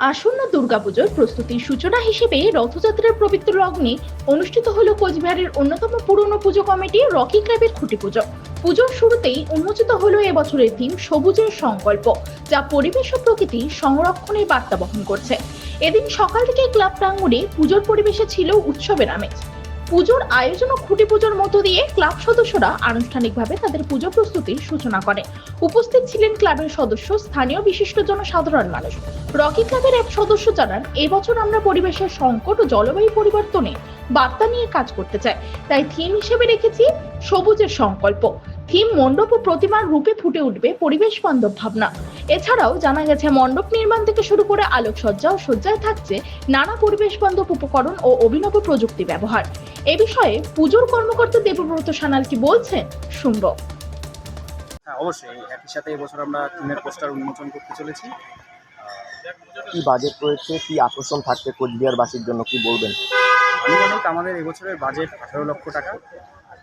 আসন্ন দুর্গাপুজোর প্রস্তুতির সূচনা হিসেবে রথযাত্রার পবিত্র লগ্নে অনুষ্ঠিত হলো কোচবিহারের অন্যতম পুরনো পুজো কমিটি রকি ক্লাবের খুঁটি পুজো। পুজোর শুরুতেই উন্মোচিত হলো এবছরের থিম সবুজের সংকল্প, যা পরিবেশ ও প্রকৃতি সংরক্ষণের বার্তা বহন করছে। এদিন সকাল থেকে ক্লাব প্রাঙ্গণে পুজোর পরিবেশে ছিল উৎসবের আমেজ। পুজোর আয়োজন ও খুঁটি পুজোর মধ্য দিয়ে ক্লাব সদস্যরা আনুষ্ঠানিকভাবে তাদের পুজো প্রস্তুতির সূচনা করে। উপস্থিত ছিলেন ক্লাবের সদস্য, স্থানীয় বিশিষ্ট জনসাধারণ মানুষ। রকি ক্লাবের এক সদস্য জানান, এবছর আমরা পরিবেশের সংকট ও জলবায়ু পরিবর্তনে বার্তা নিয়ে কাজ করতে চাই। তাই থিম হিসেবে রেখেছি সবুজের সংকল্প। থিম মণ্ডপ ও প্রতিমার রূপে ফুটে উঠবে পরিবেশ বান্ধব ভাবনা। এছাড়াও জানা গেছে মণ্ডপ নির্মাণ থেকে শুরু করে আলোকসজ্জা ও সজ্জায় থাকছে নানা পরিবেশ বান্ধব উপকরণ ও অভিনব প্রযুক্তি ব্যবহার। এ বিষয়ে পুজোর কর্মকর্তা দেবব্রত সানাল কি বলছেন শুনব। হ্যাঁ অবশ্যই। একই সাথে এবছর আমরা টিমের পোস্টার উন্মোচন করতে চলেছি। কি বাজেট রয়েছে? কি আকর্ষণ থাকবে কোচবিহারবাসীর জন্য? কি বলবেন? আনুমানিক আমাদের এবছরের বাজেট আঠারো লক্ষ টাকা।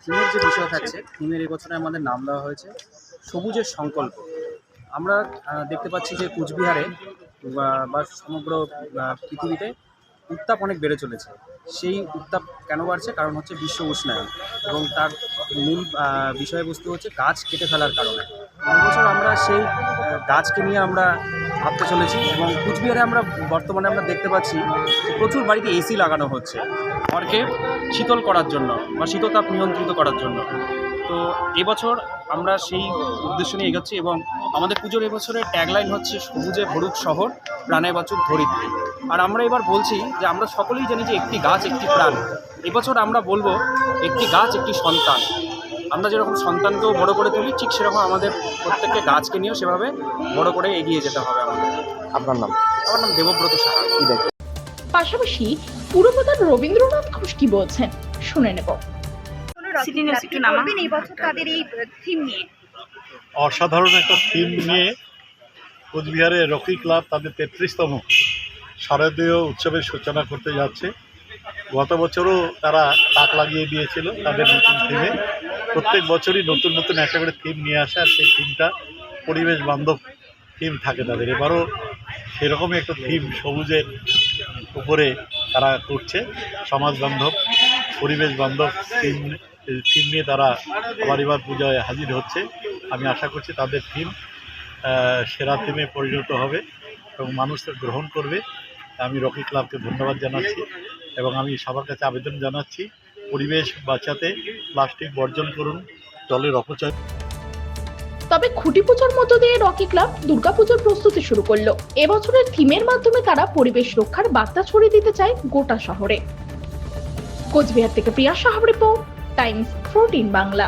থিমের যে বিষয় থাকছে, থিমের এবছরে আমাদের নাম দেওয়া হয়েছে সবুজের সংকল্প। আমরা দেখতে পাচ্ছি যে কুচবিহারে বা- সমগ্র পৃথিবীতে উত্তাপ অনেক বেড়ে চলেছে। সেই উত্তাপ কেন বাড়ছে? কারণ হচ্ছে বিশ্ব উষ্ণায়ন এবং তার মূল বিষয়বস্তু হচ্ছে গাছ কেটে ফেলার কারণে। এবছর আমরা সেই গাছকে নিয়ে আমরা ভাবতে চলেছি এবং কুচবিহারে আমরা বর্তমানে আমরা দেখতে পাচ্ছি প্রচুর বাড়িতে এসি লাগানো হচ্ছে ঘরকে শীতল করার জন্য বা শীততাপ নিয়ন্ত্রিত করার জন্য। তো এবছর আমরা সেই উদ্দেশ্য নিয়ে এগোচ্ছি এবং আমাদের পুজোর এবছরের ট্যাগলাইন হচ্ছে সবুজে ভরুক শহর, প্রাণে বাচুক ধরিত্রী। আর আমরা এবার বলছি যে আমরা সকলেই জানি যে একটি গাছ একটি প্রাণ। এবছর আমরা বলব একটি গাছ, একটি সন্তান। আমরা যেরকম সন্তানকেও বড় করে তুলি ঠিক সেরকম আমাদের প্রত্যেককে গাছকে নিয়েও সেভাবে বড় করে এগিয়ে যেতে হবে আমাদের। আপনার নাম? আমার নাম দেবব্রত সাহা। পাশাপাশি পুরপ্রধান রবীন্দ্রনাথ ঘোষ কি বলছেন? শুনে নেব। সিটিনেস একটু নামা। এই বছর তাদের এই থিম নিয়ে। অসাধারণ একটা থিম নিয়ে কোচবিহারে রকি ক্লাব তাদের তেত্রিশতম শারদীয় উৎসবের সূচনা করতে যাচ্ছে। গত বছরও তারা তাক লাগিয়ে দিয়েছিল তাদের নতুন থিমে প্রত্যেক বছরই নতুন নতুন একটা করে থিম নিয়ে আসে, আর সেই থিমটা পরিবেশ বান্ধব থিম থাকে তাদের। এবারও সেরকমই একটা থিম সবুজের উপরে তারা করছে সমাজ বান্ধব, পরিবেশ বান্ধব থিম থিম নিয়ে তারা আবার এবার পূজায় হাজির হচ্ছে। আমি আশা করছি তাদের থিম সেরা থিমে পরিণত হবে এবং মানুষ গ্রহণ করবে। আমি রকি ক্লাবকে ধন্যবাদ জানাচ্ছি এবং আমি সবার কাছে আবেদন জানাচ্ছি পরিবেশ বাঁচাতে প্লাস্টিক বর্জন করুন, জলের অপচয়। তবে খুঁটি পুজোর মধ্য দিয়ে রকি ক্লাব দুর্গাপুজোর প্রস্তুতি শুরু করল। এবছরের থিমের মাধ্যমে তারা পরিবেশ রক্ষার বার্তা ছড়িয়ে দিতে চায় গোটা শহরে। কোচবিহার থেকে প্রিয়া সাহাব রিপোর্ট, টাইমস ফোরটিন বাংলা।